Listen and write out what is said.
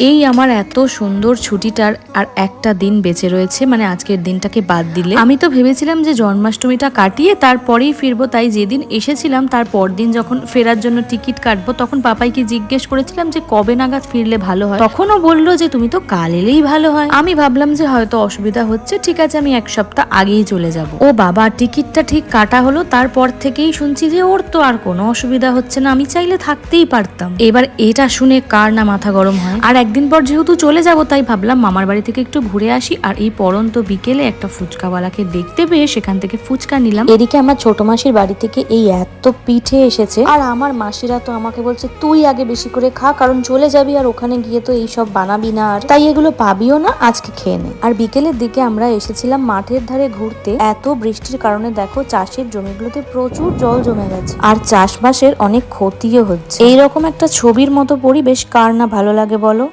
এই আমার এত সুন্দর ছুটিটার আর একটা দিন বেঁচে রয়েছে মানে আজকের দিনটাকে বাদ দিলে। আমি তো ভেবেছিলাম যে জন্মাষ্টমীটা কাটিয়ে তারপরেই ফিরবো, তাই যেদিন এসেছিলাম তার পরদিন যখন ফেরার জন্য টিকিট কাটবো, তখন পাপাইকে জিজ্ঞেস করেছিলাম যে কবে নাগাদ ফিরলে ভালো হয়। তখনও বলল যে তুমি তো কাল এলেই ভালো হয়। আমি ভাবলাম যে হয়তো অসুবিধা হচ্ছে, ঠিক আছে আমি এক সপ্তাহ আগেই চলে যাব। ও বাবা, টিকিটটা ঠিক কাটা হলো, তারপর থেকেই শুনছি যে ওর তো আর কোনো অসুবিধা হচ্ছে না, আমি চাইলে থাকতেই পারতাম। এবার এটা শুনে কার না মাথা গরম হয়। আর একদিন পর যেহেতু চলে যাব, তাই ভাবলাম মামার বাড়ি থেকে একটু ঘুরে আসি। আর এই পরন্ত বিকেলে একটা ফুচকাওয়ালাকে দেখতে পেয়ে সেখান থেকে ফুচকা নিলাম। এদিকে আমার ছোট মাসির বাড়ি থেকে এই এত পিঠে এসেছে। আর আমার মাসিরা তো আমাকে বলছে, তুই আগে বেশি করে খা, কারণ চলে যাবি আর ওখানে গিয়ে তো এইসব বানাবি না আর। তাই এগুলো পাবিও না, আজকে খেয়ে নে। আর বিকেলের দিকে আমরা এসেছিলাম মাঠের ধারে ঘুরতে। এত বৃষ্টির কারণে দেখো চাষের জমিগুলোতে প্রচুর জল জমে গেছে। আর চাষবাসের অনেক ক্ষতিও হচ্ছে। এইরকম একটা ছবির মতো পরিবেশ কার না ভালো লাগে বলো?